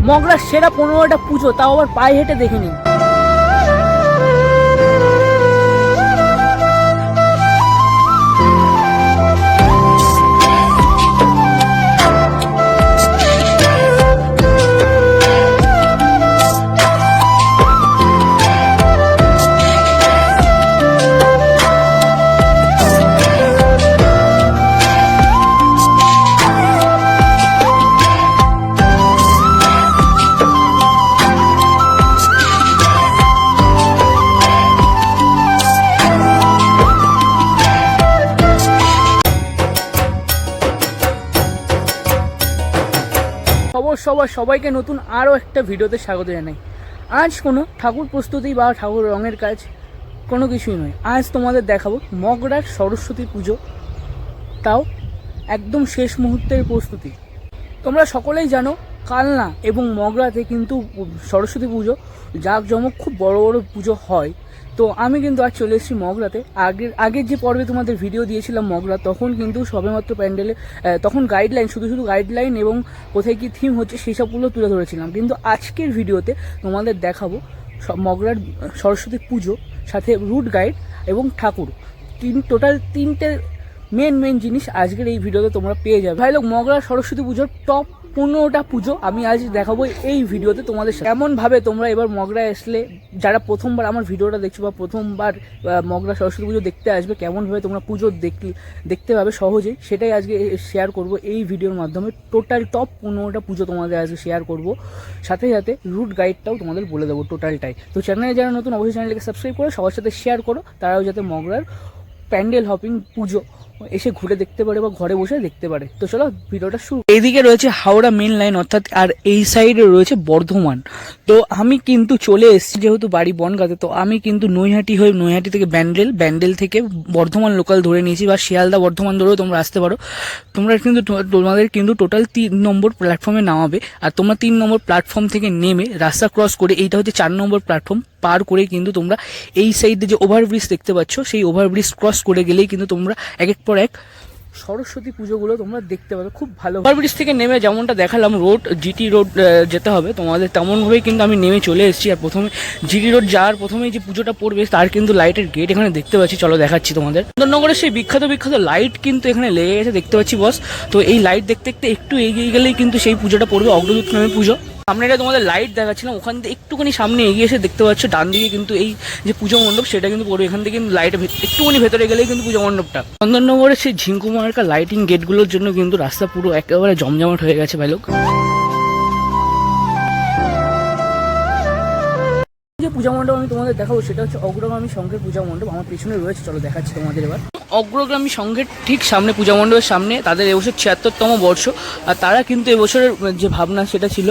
মগরার সেরা পনেরোটা পুজো তাও আবার পায়ে হেঁটে দেখে নিন সবার সবাইকে নতুন আরও একটা ভিডিওতে স্বাগত জানাই। আজ কোনো ঠাকুর প্রস্তুতি বা ঠাকুর রঙের কাজ কোনো কিছুই নয়। আজ তোমাদের দেখাবো মগরার সরস্বতী পুজো, তাও একদম শেষ মুহূর্তের প্রস্তুতি। তোমরা সকলেই জানো কালনা এবং মগরাতে কিন্তু সরস্বতী পুজো, জাঁকজমক খুব বড় বড় পুজো হয়। তো আমি কিন্তু আজ চলে এসেছি মগরাতে। আগের আগের যে পর্বে তোমাদের ভিডিও দিয়েছিলাম মগরা, তখন কিন্তু সবেমাত্র প্যান্ডেলে তখন গাইডলাইন শুধু শুধু গাইডলাইন এবং কোথায় কী থিম হচ্ছে সেই সবগুলো তুলে ধরেছিলাম। কিন্তু আজকের ভিডিওতে তোমাদের দেখাবো মগরার সরস্বতী পুজো, সাথে রুট গাইড এবং ঠাকুর। তিন টোটাল তিনটে মেন মেন জিনিস আজকের এই ভিডিওতে তোমরা পেয়ে যাবে। ভাই, লোক মগরা সরস্বতী পুজোর টপ পনেরোটা পুজো, আমি আজ দেখাবো এই ভিডিওতে তোমাদের সাথে। কেমন ভাবে তোমরা এবার মগরা আসলে যারা প্রথমবার আমার ভিডিওটা দেখছ বা প্রথমবার মগরা সরস্বতী পুজো দেখতে আসবে কেমন ভাবে তোমরা পুজো দেখলে, দেখতে পাবে সহজেই, সেটাই আজকে শেয়ার করব এই ভিডিওর মাধ্যমে। টোটাল টপ পনেরোটা পুজো তোমাদের আজকে শেয়ার করব। সাথে সাথে রুট গাইডটাও তোমাদের বলে দেবো টোটালটাই তো চ্যানেলে যারা নতুন, অবশ্যই চ্যানেলকে সাবস্ক্রাইব করো, সবার সাথে শেয়ার করো, তারাও যাতে মগরার প্যান্ডেল হপিং পুজো এসে ঘুরে দেখতে পারে বা ঘরে বসে দেখতে পারে। তো চলো, ভিডিওটা শুরু এইদিকে রয়েছে হাওড়া মেন লাইন অর্থাৎ, আর এই সাইডে রয়েছে বর্ধমান। তো আমি কিন্তু চলে এসেছি যেহেতু বাড়ি বনগাতে, তো আমি কিন্তু নৈহাটি হয়ে নৈহাটি থেকে ব্যান্ডেল ব্যান্ডেল থেকে বর্ধমান লোকাল ধরে নিয়েছি বা শিয়ালদা, বর্ধমান ধরেও তোমরা আসতে পারো। তোমরা কিন্তু তোমাদের কিন্তু টোটাল তিন নম্বর প্ল্যাটফর্মে নামাবে, আর তোমরা তিন নম্বর প্ল্যাটফর্ম থেকে নেমে রাস্তা ক্রস করে, এইটা হচ্ছে চার নম্বর প্ল্যাটফর্ম পার করে কিন্তু তোমরা এই সাইডে যে ওভারব্রিজ দেখতে পাচ্ছ, সেই ওভারব্রিজ ক্রস করে গেলেই কিন্তু তোমরা এক এক পর এক সরস্বতী পুজোগুলো তোমরা দেখতে পাবে। খুব ভালো ওভারব্রিজ থেকে নেমে যেমনটা দেখালাম রোড জিটি রোড যেতে হবে। তোমাদের তেমনভাবেই কিন্তু আমি নেমে চলে এসেছি। আর প্রথমে জিটি রোড যাওয়ার প্রথমেই যে পুজোটা পড়বে, তার কিন্তু লাইটের গেট এখানে দেখতে পাচ্ছি। চলো দেখাচ্ছি তোমাদের। সুন্দরনগরের সেই বিখ্যাত বিখ্যাত লাইট কিন্তু এখানে লেগে গেছে, দেখতে পাচ্ছি বস তো এই লাইট দেখতে দেখতে একটু এগিয়ে গেলেই কিন্তু সেই পুজোটা পড়বে, অগ্রদূত নামে পুজো। সামনে এটা তোমাদের লাইট দেখাচ্ছিলাম, ওখান থেকে একটুখানি সামনে এগিয়ে এসে দেখতে পাচ্ছ, ডান দিকে কিন্তু এই যে পুজো মণ্ডপ, সেটা কিন্তু পড়বে এখান থেকে কিন্তু লাইট একটুখানি ভেতরে গেলেই কিন্তু পুজো মণ্ডপটা। চন্দননগরের সেই ঝিঙ্কু মার্কা লাইটিং গেটগুলোর জন্য কিন্তু রাস্তা পুরো একেবারে জমজমাট হয়ে গেছে, ভাই লোক। যে পূজা মণ্ডপ আমি তোমাদের দেখাবো, সেটা হচ্ছে অগ্রগামী সংঘের পূজা মণ্ডপ। আমার পিছনে রয়েছে, চলো দেখাচ্ছি তোমাদের এবার। অগ্রগামী সংঘের ঠিক সামনে, পূজা মণ্ডপের সামনে, তাদের এবছর ছিয়াত্তরতম বর্ষ। আর তারা কিন্তু এবছরের যে ভাবনা, সেটা ছিল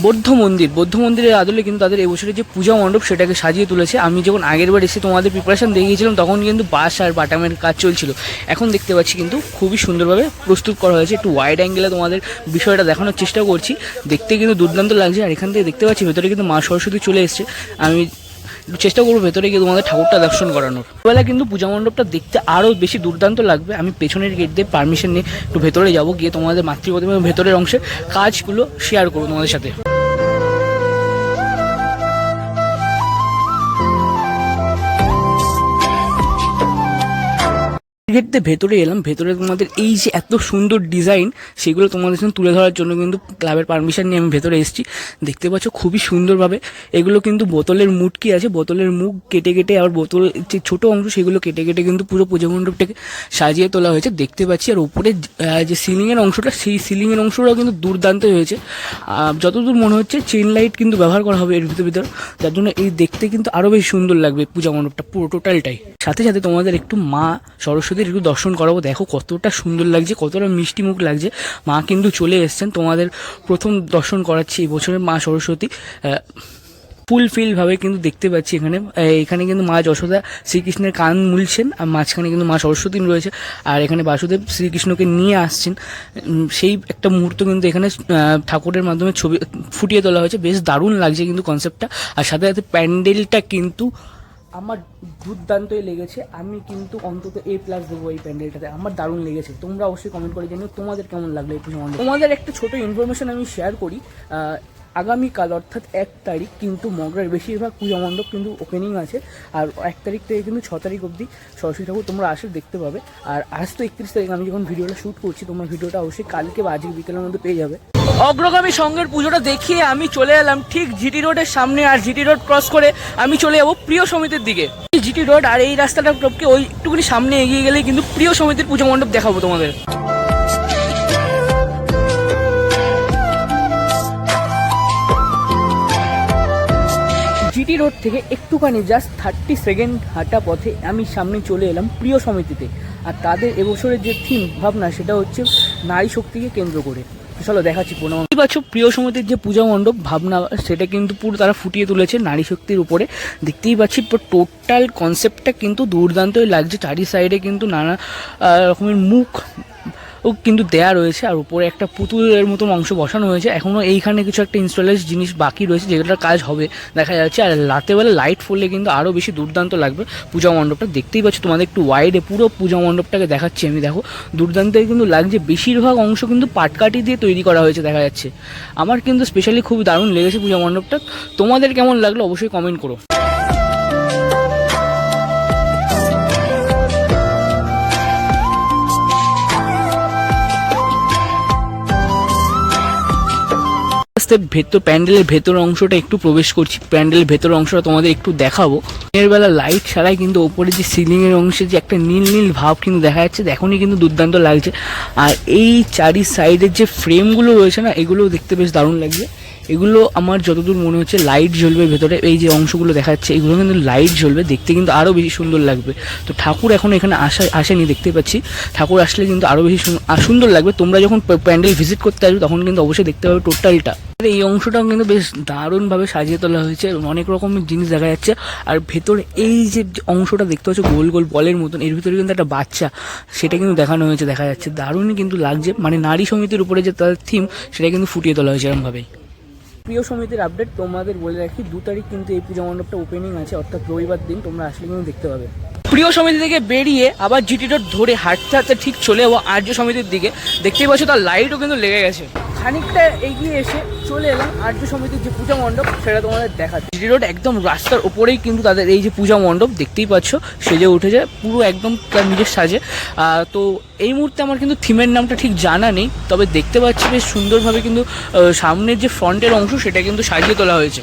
বৌদ্ধ মন্দির। বৌদ্ধ মন্দিরের আদলে কিন্তু তাদের এবছরের যে পূজা মণ্ডপ সেটাকে সাজিয়ে তুলেছে। আমি যখন আগের বার এসে তোমাদের প্রিপারেশন দেখিয়েছিলাম, তখন কিন্তু বাস আর বাটামের কাজ চলছিল। এখন দেখতে পাচ্ছি কিন্তু খুবই সুন্দরভাবে প্রস্তুত করা হয়েছে। একটু ওয়াইড অ্যাঙ্গেলে তোমাদের বিষয়টা দেখানোর চেষ্টা করছি। দেখতে কিন্তু দুর্দান্ত লাগছে। আর এখান থেকে দেখতে পাচ্ছি ভেতরে কিন্তু মা সরস্বতী চলে এসছে। আমি চেষ্টা করব ভেতরে গিয়ে তোমাদের ঠাকুরটা দর্শন করানোর। বেলা কিন্তু পূজা মণ্ডপটা দেখতে আরও বেশি দুর্দান্ত লাগবে। আমি পেছনের গেট দিয়ে পারমিশন নিয়ে একটু ভেতরে যাব গিয়ে তোমাদের মাতৃপ্রতিমার ভেতরের অংশে কাজগুলো শেয়ার করব তোমাদের সাথে। গেট ভেতরে এলাম, ভেতরে তোমাদের এই যে এত সুন্দর ডিজাইন সেগুলো তোমাদের সামনে তুলে ধরার জন্য কিন্তু ক্লাবের পারমিশন নিয়ে আমি ভেতরে এসেছি। দেখতে পাচ্ছ খুবই সুন্দরভাবে, এগুলো কিন্তু বোতলের মুটকি আছে, বোতলের মুখ কেটে কেটে আবার বোতল যে ছোটো অংশ সেগুলো কেটে কেটে কিন্তু পুরো পূজা মণ্ডপটাকে সাজিয়ে তোলা হয়েছে। দেখতে পাচ্ছি আর উপরে যে সিলিংয়ের অংশটা, সেই সিলিংয়ের অংশটাও কিন্তু দুর্দান্ত হয়েছে। যতদূর মনে হচ্ছে চেন লাইট কিন্তু ব্যবহার করা হবে এর ভিতর ভিতর, যার জন্য এই দেখতে কিন্তু আরও বেশি সুন্দর লাগবে পূজা মণ্ডপটা পুরো টোটালটাই সাথে সাথে তোমাদের একটু মা সরস্বতীর একটু দর্শন করাবো। দেখো কতটা সুন্দর লাগছে, কতটা মিষ্টি মুখ লাগছে। মা কিন্তু চলে এসেছেন, তোমাদের প্রথম দর্শন করাচ্ছি এই বছরের মা সরস্বতী। ফুলফিলভাবে কিন্তু দেখতে পাচ্ছি এখানে। এখানে কিন্তু মা যশোদা শ্রীকৃষ্ণের কান মুলছেন, আর মাঝখানে কিন্তু মা সরস্বতী রয়েছে। আর এখানে বাসুদেব শ্রীকৃষ্ণকে নিয়ে আসছেন। সেই একটা মুহূর্ত কিন্তু এখানে ঠাকুরের মাধ্যমে ছবি ফুটিয়ে তোলা হয়েছে। বেশ দারুণ লাগছে কিন্তু কনসেপ্টটা আর সাথে সাথে প্যান্ডেলটা কিন্তু আমার দুর্দান্তই লেগেছে। আমি কিন্তু অন্তত এ প্লাস দেবো এই প্যান্ডেলটাতে। আমার দারুণ লেগেছে। তোমরা অবশ্যই কমেন্ট করে জানিও তোমাদের কেমন লাগল এই পুজো তোমাদের একটা ছোট ইনফরমেশন আমি শেয়ার করি। আগামীকাল, অর্থাৎ এক তারিখ, কিন্তু মগরার বেশিরভাগ পূজা মণ্ডপ কিন্তু ওপেনিং আছে। আর এক তারিখ থেকে কিন্তু ছ তারিখ অবধি সরস্বতী ঠাকুর তোমরা আসে দেখতে পাবে। আর আজ তো একত্রিশ তারিখ, আমি যখন ভিডিওটা শ্যুট করছি, তোমার ভিডিওটা অবশ্যই কালকে বা আজকে বিকেলের মধ্যে পেয়ে যাবে। অগ্রগামী সঙ্গের পুজোটা দেখিয়ে আমি চলে এলাম ঠিক জিটি রোডের সামনে, আর জিটি রোড ক্রস করে আমি চলে যাব প্রিয় সমিতির দিকে। জিটি রোড আর এই রাস্তাটা ওই একটুখানি সামনে এগিয়ে গেলে কিন্তু প্রিয় সমিতির পুজো মণ্ডপ দেখাবো তোমাদের। জিটি রোড থেকে একটুখানি জাস্ট থার্টি সেকেন্ড হাঁটা পথে আমি সামনে চলে এলাম প্রিয় সমিতিতে। আর তাদের এবছরের যে থিম ভাবনা, সেটা হচ্ছে নারী শক্তিকে কেন্দ্র করে। চলো দেখাচ্ছি দেখতেই পাচ্ছ প্রিয় সমিতির যে পূজা মণ্ডপ, ভাবনা, সেটা কিন্তু পুরো তারা ফুটিয়ে তুলেছে নারী শক্তির উপরে। দেখতেই পাচ্ছি টোটাল কনসেপ্টটা কিন্তু দুর্দান্তই লাগছে। চারি সাইডে কিন্তু নানা রকমের মুখ ও কিন্তু দেয়া রয়েছে আর উপরে একটা পুতুলের মতন অংশ বসানো হয়েছে। এখনও এইখানে কিছু একটা ইনস্টলেজ জিনিস বাকি রয়েছে, যেগুলোর কাজ হবে, দেখা যাচ্ছে। আর রাতেবেলা লাইট ফুললে কিন্তু আরও বেশি দুর্দান্ত লাগবে পূজা মণ্ডপটা। দেখতেই পাচ্ছ তোমাদের একটু ওয়াইডে পুরো পূজা মণ্ডপটাকে দেখাচ্ছি আমি, দেখো। দুর্দান্তই কিন্তু লাগছে। বেশিরভাগ অংশ কিন্তু পাটকাঠি দিয়ে তৈরি করা হয়েছে, দেখা যাচ্ছে। আমার কিন্তু স্পেশালি খুব দারুণ লেগেছে পূজা মণ্ডপটা। তোমাদের কেমন লাগল অবশ্যই কমেন্ট করো। আস্তে ভেতর, প্যান্ডেলের ভেতর অংশটা একটু প্রবেশ করছি। প্যান্ডেলের ভেতর অংশটা তোমাদের একটু দেখাবো। দিনের বেলা লাইট ছাড়াই কিন্তু ওপরে যে সিলিং এর অংশে যে একটা নীল নীল ভাব কিন্তু দেখা যাচ্ছে, এখনই কিন্তু দুর্দান্ত লাগছে। আর এই চারি সাইডের যে ফ্রেমগুলো রয়েছে না এগুলো দেখতে বেশ দারুণ লাগছে। এগুলো আমার যতদূর মনে হচ্ছে লাইট জ্বলবে ভেতরে, এই যে অংশগুলো দেখা যাচ্ছে এগুলো কিন্তু লাইট জ্বলবে, দেখতে কিন্তু আরও বেশি সুন্দর লাগবে। তো ঠাকুর এখন এখানে আসা, আসেনি, দেখতে পাচ্ছি। ঠাকুর আসলে কিন্তু আরও বেশি সুন- সুন্দর লাগবে। তোমরা যখন প্যান্ডেল ভিজিট করতে আসবে, তখন কিন্তু অবশ্যই দেখতে পাবে টোটালটা এই অংশটাও কিন্তু বেশ দারুণভাবে সাজিয়ে তোলা হয়েছে অনেক রকমের জিনিস দেখা যাচ্ছে। আর ভেতরে এই যে অংশটা দেখতে পাচ্ছ, গোল গোল বলের মতন, এর ভিতরে কিন্তু একটা বাচ্চা, সেটা কিন্তু দেখানো হয়েছে, দেখা যাচ্ছে। দারুণই কিন্তু লাগছে। মানে নারী সমিতির উপরে যে তার থিম সেটা কিন্তু ফুটিয়ে তোলা হয়েছে এরকমভাবেই প্রিয় সমিতির আপডেট তোমাদের বলে রাখি, দু তারিখ কিন্তু এই পুজো মণ্ডপটা ওপেনিং আছে, অর্থাৎ রবিবার দিন তোমরা আসলে কিন্তু দেখতে পাবে। প্রিয় সমিতি থেকে বেরিয়ে আবার জিটি রোড ধরে হাঁটতে হাঁটতে ঠিক চলে যাব আর্য সমিতির দিকে। দেখতেই পাচ্ছ তার লাইটও কিন্তু লেগে গেছে। খানিকটা এগিয়ে এসে চলে এলাম আর্য সমিতির যে পূজা মণ্ডপ, সেটা তোমাদের দেখা জিটি রোড একদম রাস্তার ওপরেই কিন্তু তাদের এই যে পূজা মণ্ডপ, দেখতেই পাচ্ছ, সেজে উঠে যায়, পুরো একদম তার নিজের সাজে। তো এই মুহূর্তে আমার কিন্তু থিমের নামটা ঠিক জানা নেই, তবে দেখতে পাচ্ছি বেশ সুন্দরভাবে কিন্তু সামনের যে ফ্রন্টের অংশ, সেটা কিন্তু সাজিয়ে তোলা হয়েছে।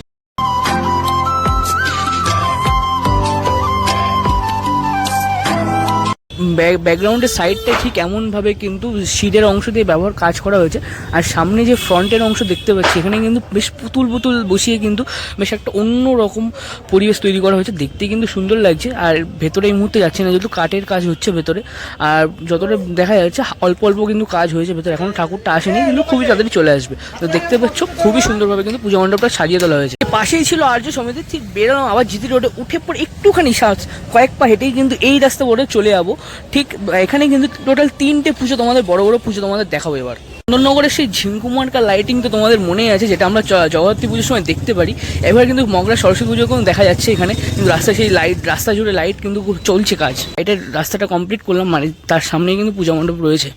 ব্যাকগ্রাউন্ডের সাইডটা ঠিক এমনভাবে কিন্তু শিডের অংশ দিয়ে ব্যবহার কাজ করা হয়েছে। আর সামনে যে ফ্রন্টের অংশ দেখতে পাচ্ছি, এখানে কিন্তু বেশ পুতুল পুতুল বসিয়ে কিন্তু বেশ একটা অন্য রকম পরিবেশ তৈরি করা হয়েছে। দেখতে কিন্তু সুন্দর লাগছে, আর ভেতরে এই মুহূর্তে যাচ্ছে না, যেহেতু কাঠের কাজ হচ্ছে ভেতরে। আর যতটা দেখা যাচ্ছে, অল্প অল্প কিন্তু কাজ হয়েছে ভেতরে। এখন ঠাকুরটা আসেনি, কিন্তু খুবই তাড়াতাড়ি চলে আসবে। তো দেখতে পাচ্ছ, খুবই সুন্দরভাবে কিন্তু পূজা মণ্ডপটা সাজিয়ে তোলা হয়েছে। পাশেই ছিল আর্য সমিতি ঠিক বেরোলাম, আবার জিতি রোডে উঠে পর একটুখানি সাজ, কয়েক পা হেঁটেই কিন্তু এই রাস্তা বলে চলে যাব। ঠিক, এখানে কিন্তু টোটাল তিনটে পুজো তোমাদের, বড় বড় পুজো তোমাদের দেখাবো এবার। চন্দননগরের সেই ঝিঙ্কুমার্কা লাইটিং তো তোমাদের মনেই আছে, যেটা আমরা জ- জগদ্ধাত্রী পুজোর সময় দেখতে পারি। এবার কিন্তু মগরা সরস্বতী পুজো কিন্তু দেখা যাচ্ছে এখানে। কিন্তু রাস্তায় সেই লাইট রাস্তা জুড়ে লাইট কিন্তু চলছে কাজ। এটার রাস্তাটা কমপ্লিট করলাম মানে তার সামনেই কিন্তু পূজা মণ্ডপ রয়েছে।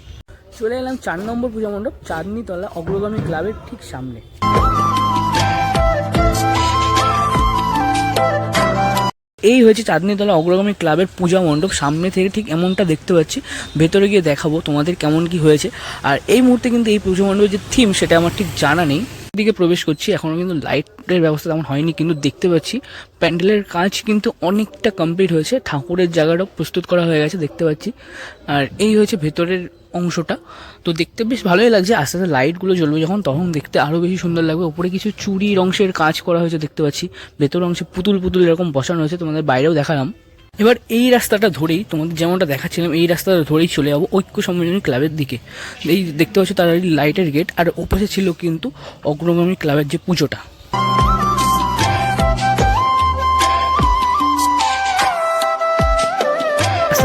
চলে এলাম চার নম্বর পূজা মণ্ডপ, চাঁদনিতলা অগ্রগামী ক্লাবের ঠিক সামনে। এই হয়েছে চাঁদনিতলা অগ্রগামী ক্লাবের পূজা মণ্ডপ। সামনে থেকে ঠিক এমনটা দেখতে পাচ্ছি। ভেতরে গিয়ে দেখাবো তোমাদের কেমন কি হয়েছে। আর এই মুহূর্তে কিন্তু এই পূজা মণ্ডপের যে থিম সেটা আমার ঠিক জানা নেই। দিকে প্রবেশ করছি এখনও কিন্তু লাইটের ব্যবস্থা তেমন হয়নি, কিন্তু দেখতে পাচ্ছি প্যান্ডেলের কাজ কিন্তু অনেকটা কমপ্লিট হয়েছে। ঠাকুরের জায়গাটাও প্রস্তুত করা হয়ে গেছে, দেখতে পাচ্ছি। আর এই হয়েছে ভেতরের অংশটা। তো দেখতে বেশ ভালোই লাগছে। আস্তে আস্তে লাইটগুলো জ্বলবে যখন, তখন দেখতে আরও বেশি সুন্দর লাগবে। ওপরে কিছু চুরির অংশের কাজ করা হয়েছে দেখতে পাচ্ছি। ভেতর অংশে পুতুল পুতুল এরকম বসানো হয়েছে, তোমাদের বাইরেও দেখালাম। এবার এই রাস্তাটা ধরেই তোমাদের যেমনটা দেখাচ্ছিলাম, এই রাস্তাটা ধরেই চলে যাব ঐক্য সম্মেলনী ক্লাবের দিকে। এই দেখতে পাচ্ছ তার লাইটের গেট আর ওপাশে ছিল কিন্তু অগ্রগামী ক্লাবের যে পুজোটা।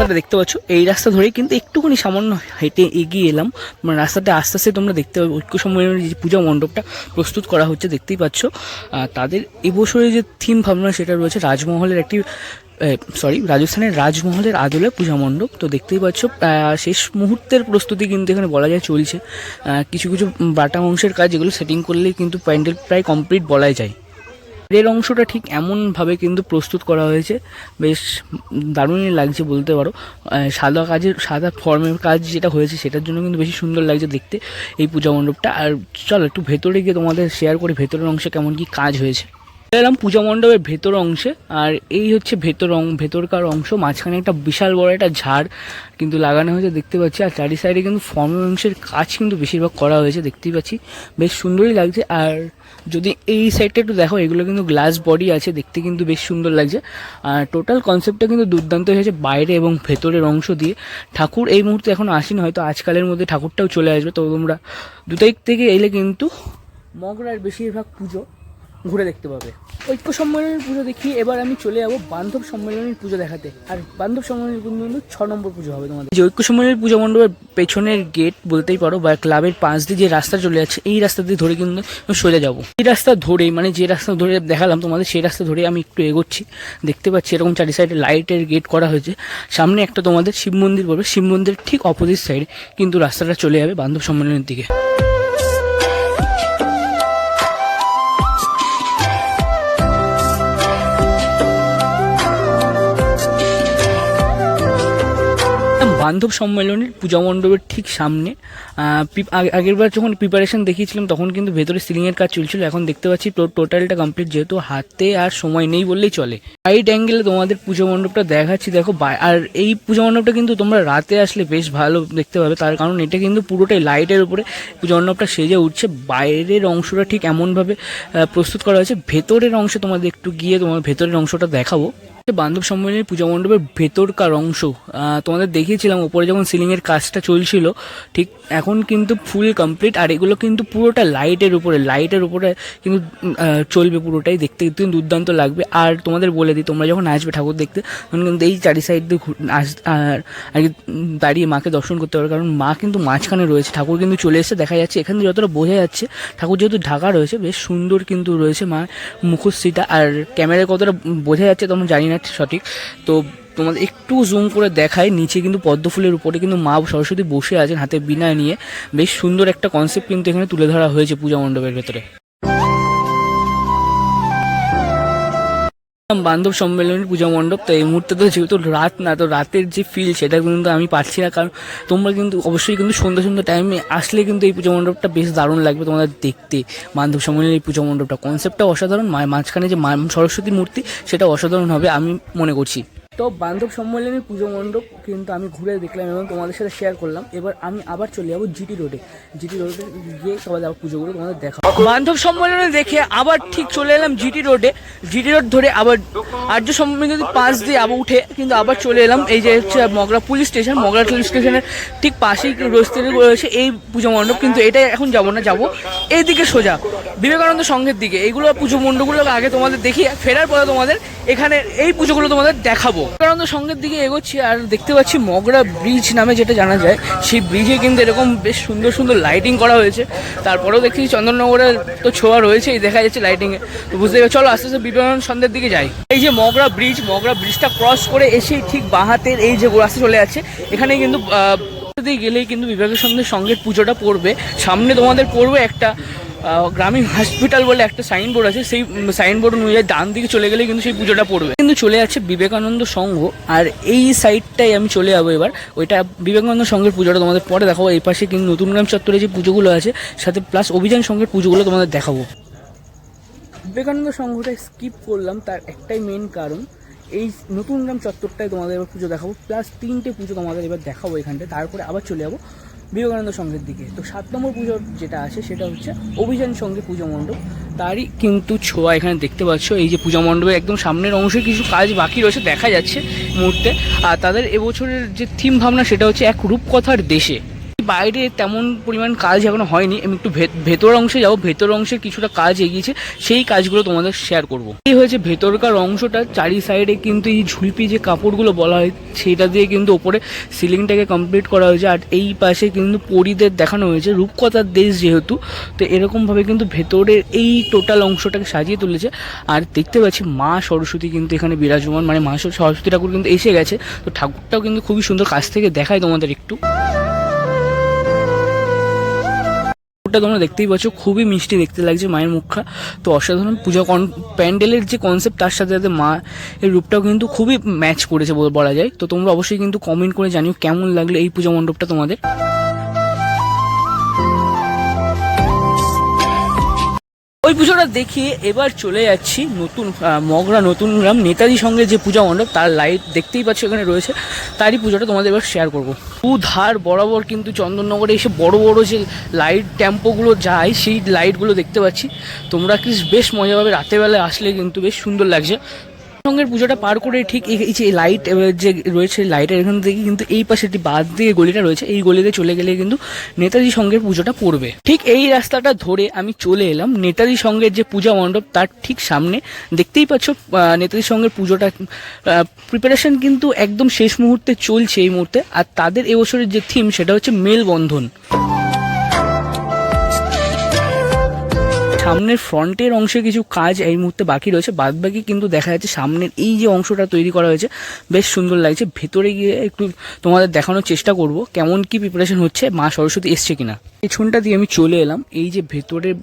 রাস্তাটা দেখতে পাচ্ছ, এই রাস্তা ধরেই কিন্তু একটুখানি সামান্য হেঁটে এগিয়ে এলাম। মানে রাস্তাটা আস্তে আস্তে তোমরা দেখতে পাবে, ঐক্য সম্মেলনের যে পূজা মণ্ডপটা প্রস্তুত করা হচ্ছে, দেখতেই পাচ্ছ। তাদের এবছরের যে থিম ভাবনা সেটা রয়েছে রাজমহলের একটি সরি রাজস্থানের রাজমহলের আদলে পূজা মণ্ডপ। তো দেখতেই পাচ্ছ শেষ মুহূর্তের প্রস্তুতি কিন্তু এখানে বলা যায় চলছে। কিছু কিছু বাটা অংশের কাজ যেগুলো সেটিং করলেই কিন্তু প্যান্ডেল প্রায় কমপ্লিট বলাই যায়। এর অংশটা ঠিক এমনভাবে কিন্তু প্রস্তুত করা হয়েছে। বেশ দারুণই লাগছে বলতে পারো। সাদা কাজের, সাদা ফর্মের কাজ যেটা হয়েছে সেটার জন্য কিন্তু বেশি সুন্দর লাগছে দেখতে এই পূজা মণ্ডপটা। আর চলো একটু ভেতরে গিয়ে তোমাদের শেয়ার করে ভেতরের অংশে কেমন কি কাজ হয়েছে। এলাম পূজা মণ্ডপের ভেতর অংশে। আর এই হচ্ছে ভেতর অং, ভেতরকার অংশ। মাঝখানে একটা বিশাল বড় একটা ঝাড় কিন্তু লাগানো হয়েছে দেখতে পাচ্ছি। আর চারি সাইডে কিন্তু ফর্মের অংশের কাজ কিন্তু বেশিরভাগ করা হয়েছে দেখতেই পাচ্ছি। বেশ সুন্দরই লাগছে। আর যদি এই সাইডটা একটু দেখো, এগুলো কিন্তু গ্লাস বডি আছে, দেখতে কিন্তু বেশ সুন্দর লাগছে। আর টোটাল কনসেপ্টটা কিন্তু দুর্দান্ত হয়েছে বাইরে এবং ভেতরের অংশ দিয়ে। ঠাকুর এই মুহূর্তে এখন আসেনি, হয়তো আজকালের মধ্যে ঠাকুরটাও চলে আসবে। তো তোমরা দু তারিখ থেকে এলে কিন্তু মগরার বেশিরভাগ পুজো ঘুরে দেখতে পাবে। ঐক্য সম্মেলনের পুজো দেখি, এবার আমি চলে যাব বান্ধব সম্মেলনের পুজো দেখাতে। আর বান্ধব সম্মেলনের পুজো কিন্তু ছ নম্বর পুজো হবে তোমাদের। যে ঐক্য সম্মেলনের পুজো মণ্ডপের পেছনের গেট বলতেই পারো, বা ক্লাবের পাশ দিয়ে যে রাস্তা চলে যাচ্ছে, এই রাস্তা দিয়ে ধরে কিন্তু সোজা যাব। এই রাস্তা ধরেই মানে যে রাস্তা ধরে দেখালাম তোমাদের, সেই রাস্তা ধরে আমি একটু এগোচ্ছি। দেখতে পাচ্ছি এরকম চারি সাইডে লাইটের গেট করা হয়েছে। সামনে একটা তোমাদের শিব মন্দির পড়বে, শিব মন্দিরের ঠিক অপোজিট সাইডে কিন্তু রাস্তাটা চলে যাবে বান্ধব সম্মেলনের দিকে। বান্ধব সম্মেলনের পূজা মণ্ডপের ঠিক সামনে আগেরবার যখন প্রিপারেশন দেখিয়েছিলাম, তখন কিন্তু ভেতরে সিলিংয়ের কাজ চলছিল। এখন দেখতে পাচ্ছি টোটালটা কমপ্লিট যেহেতু হাতে আর সময় নেই বললেই চলে। রাইট অ্যাঙ্গেলে তোমাদের পুজো মণ্ডপটা দেখাচ্ছি। দেখো আর এই পুজো মণ্ডপটা কিন্তু তোমরা রাতে আসলে বেশ ভালো দেখতে পাবে। তার কারণ এটা কিন্তু পুরোটাই লাইটের উপরে পুজো মণ্ডপটা সেজে উঠছে। বাইরের অংশটা ঠিক এমনভাবে প্রস্তুত করা হয়েছে। ভেতরের অংশে তোমাদের একটু গিয়ে তোমার ভেতরের অংশটা দেখাবো। বান্ধব সম্মেলনের পূজা মণ্ডপের ভেতরকার অংশ। তোমাদের দেখিয়েছিলাম, ওপরে যখন সিলিংয়ের কাজটা চলছিল, ঠিক এখন কিন্তু ফুল কমপ্লিট আর এগুলো কিন্তু পুরোটা লাইটের উপরে লাইটের উপরে কিন্তু চলবে পুরোটাই দেখতে, কিন্তু দুর্দান্ত লাগবে। আর তোমাদের বলে দিই, তোমরা যখন আসবে ঠাকুর দেখতে, তখন কিন্তু এই চারি সাইড দিয়ে আস আর দাঁড়িয়ে মাকে দর্শন করতে পারবে কারণ মা কিন্তু মাঝখানে রয়েছে। ঠাকুর কিন্তু চলে এসে দেখা যাচ্ছে এখানে যতটা বোঝা যাচ্ছে, ঠাকুর যেহেতু ঢাকা রয়েছে, বেশ সুন্দর কিন্তু রয়েছে মা মুখশ্রীটা। আর ক্যামেরায় কতটা বোঝা যাচ্ছে তোমরা জানি না সঠিক। তো তোমাদের একটু জুম করে দেখায় নিচে কিন্তু পদ্মফুলের উপরে কিন্তু মা সরস্বতী বসে আছেন হাতে বিনা নিয়ে। বেশ সুন্দর একটা কনসেপ্ট কিন্তু এখানে তুলে ধরা হয়েছে পূজা মণ্ডপের ভেতরে। বান্ধব সম্মেলনের পূজা মণ্ডপ, তো এই মুহূর্তে তো যেহেতু রাত না, তো রাতের যে ফিল সেটা কিন্তু আমি পাচ্ছি না। কারণ তোমরা কিন্তু অবশ্যই কিন্তু সন্ধ্যা সন্ধ্যা টাইমে আসলে কিন্তু এই পূজা মণ্ডপটা বেশ দারুণ লাগবে তোমাদের দেখতে। বান্ধব সম্মেলনের এই পূজা মণ্ডপটা কনসেপ্টটা অসাধারণ, মাঝখানে যে মা সরস্বতী মূর্তি সেটা অসাধারণ হবে আমি মনে করছি। তো বান্ধব সম্মেলনের পুজো মণ্ডপ কিন্তু আমি ঘুরে দেখলাম এবং তোমাদের সাথে শেয়ার করলাম। এবার আমি আবার চলে যাব জিটি রোডে জিটি রোডে গিয়ে সবাই আবার পুজোগুলো তোমাদের দেখা বান্ধব সম্মেলনে দেখে আবার ঠিক চলে এলাম জিটি রোডে জিটি রোড ধরে আবার আর্য সম্মেলন পাশ দিয়ে আবার উঠে কিন্তু আবার চলে এলাম। এই যে হচ্ছে Magra police station, Magra police স্টেশনের ঠিক পাশেই রস্তে রয়েছে এই পুজো মণ্ডপ। কিন্তু এটাই এখন যাব না, যাব এইদিকে সোজা বিবেকানন্দ সংঘের দিকে। এইগুলো পুজো মণ্ডপগুলো আগে তোমাদের দেখি ফেরার পরে তোমাদের এখানে এই পুজোগুলো তোমাদের দেখাবো। বিবেকানন্দ সঙ্গের দিকে এগোচ্ছি আর দেখতে পাচ্ছি মগরা ব্রিজ নামে যেটা জানা যায়, সেই ব্রিজে কিন্তু এরকম বেশ সুন্দর সুন্দর লাইটিং করা হয়েছে। তারপরেও দেখছি চন্দননগরের তো ছোঁয়া রয়েছেই, দেখা যাচ্ছে লাইটিংয়ে তো বুঝতে পারছি, চলো আস্তে আস্তে বিবেকানন্দ সন্ধ্যের দিকে যাই। এই যে মগরা ব্রিজ, মগরা ব্রিজটা ক্রস করে এসে ঠিক বাঁহাতের এই যে রাস্তা চলে যাচ্ছে। এখানে কিন্তু গেলেই কিন্তু বিবেকানন্দের সঙ্গের পুজোটা পড়বে। সামনে তোমাদের পড়বে একটা গ্রামীণ হসপিটাল বলে একটা সাইনবোর্ড আছে। সেই সাইনবোর্ড অনুযায়ী ডান দিকে চলে গেলে কিন্তু সেই পুজোটা পড়বে। কিন্তু চলে যাচ্ছে বিবেকানন্দ সংঘ, আর এই সাইডটাই আমি চলে যাব এবার। ওইটা বিবেকানন্দ সংঘের পুজোটা তোমাদের পরে দেখাবো। এই পাশে কিন্তু নতুন গ্রাম চত্বরে যে পুজোগুলো আছে, সাথে প্লাস অভিযান সংঘের পুজোগুলো তোমাদের দেখাবো। বিবেকানন্দ সংঘটা স্কিপ করলাম, তার একটাই মেন কারণ। এই নতুন গ্রাম চত্বরটায় তোমাদের এবার পুজো দেখাবো। প্লাস তিনটে পুজো তোমাদের এবার দেখাবো এখানটায়। তারপরে আবার চলে যাব। বিবেকানন্দ সংঘের দিকে। তো সাত নম্বর পুজোর যেটা আছে, সেটা হচ্ছে অভিযান সঙ্গে পুজো মণ্ডপ। তারই কিন্তু ছোঁয়া এখানে দেখতে পাচ্ছ। এই যে পূজা মণ্ডপের একদম সামনের অংশে কিছু কাজ বাকি রয়েছে, দেখা যাচ্ছে মুহূর্তে। আর তাদের এবছরের যে থিম ভাবনা, সেটা হচ্ছে এক রূপকথার দেশে। বাইরে তেমন পরিমাণ কাজ এখনও হয়নি। আমি একটু ভেতর অংশে যাব। ভেতর অংশে কিছুটা কাজ এগিয়েছে। সেই কাজগুলো তোমাদের শেয়ার করব। এই হয়েছে ভেতরকার অংশটা। চারি সাইডে কিন্তু এই ঝুলপি যে কাপড়গুলো বলা হয়, সেটা দিয়ে কিন্তু ওপরে সিলিংটাকে কমপ্লিট করা হয়েছে। আর এই পাশে কিন্তু পরিদের দেখানো হয়েছে। রূপকথার দেশ যেহেতু, তো এরকমভাবে কিন্তু ভেতরের এই টোটাল অংশটাকে সাজিয়ে তুলেছে। আর দেখতে পাচ্ছি মা সরস্বতী কিন্তু এখানে বিরাজমান। মানে মা সরস্বতী ঠাকুর কিন্তু এসে গেছে। তো ঠাকুরটাও কিন্তু খুবই সুন্দর। কাছ থেকে দেখায় তোমাদের একটু। ঠাকুরটা তোমরা দেখতেই পাচ্ছ, খুবই মিষ্টি দেখতে লাগছে মায়ের মুখটা। তো অসাধারণ পূজা কন- প্যান্ডেলের যে কনসেপ্ট তার সাথে সাথে মা এর রূপটাও কিন্তু খুবই ম্যাচ করেছে বল- বলা যায়। তো তোমরা অবশ্যই কিন্তু কমেন্ট করে জানিও কেমন লাগল এই পূজা মণ্ডপটা তোমাদের। ওই পুজোটা দেখি এবার চলে যাচ্ছি নতুন মগরা নতুন গ্রাম। নেতাজি সঙ্গে যে পূজা মণ্ডপ, তার লাইট দেখতেই পাচ্ছি এখানে রয়েছে। তারই পুজোটা তোমাদের এবার শেয়ার করব। দু ধার বরাবর কিন্তু চন্দননগরে এসে বড় বড় যে লাইট ট্যাম্পোগুলো যায়, সেই লাইটগুলো দেখতে পাচ্ছি। তোমরা কি বেশ মজা পাবে রাতেরবেলায় আসলে কিন্তু বেশ সুন্দর লাগছে। সঙ্গের পুজোটা পার করে ঠিক এই যে লাইট যে রয়েছে লাইটের এখান থেকে কিন্তু এই পাশে একটি বাদ দিয়ে গলিটা রয়েছে, এই গলিতে চলে গেলে কিন্তু নেতাজি সঙ্গের পুজোটা পড়বে। ঠিক এই রাস্তাটা ধরে আমি চলে এলাম। নেতাজি সঙ্গের যে পূজা মণ্ডপ তার ঠিক সামনে। দেখতেই পাচ্ছ নেতাজি সঙ্গের পুজোটা প্রিপারেশন কিন্তু একদম শেষ মুহূর্তে চলছে এই মুহূর্তে। আর তাদের এবছরের যে থিম সেটা হচ্ছে মেলবন্ধন। সামনের ফ্রন্টের অংশে কিছু কাজ এই মুহূর্তে বাকি রয়েছে। বাদ বাকি কিন্তু দেখা যাচ্ছে সামনের এই যে অংশটা তৈরি করা হয়েছে, বেশ সুন্দর লাগছে। ভেতরে গিয়ে একটু তোমাদের দেখানোর চেষ্টা করব কেমন কি প্রিপারেশন হচ্ছে, মা সরস্বতী এসছে কিনা। পেছনটা দিয়ে আমি চলে এলাম, এই যে ভেতরের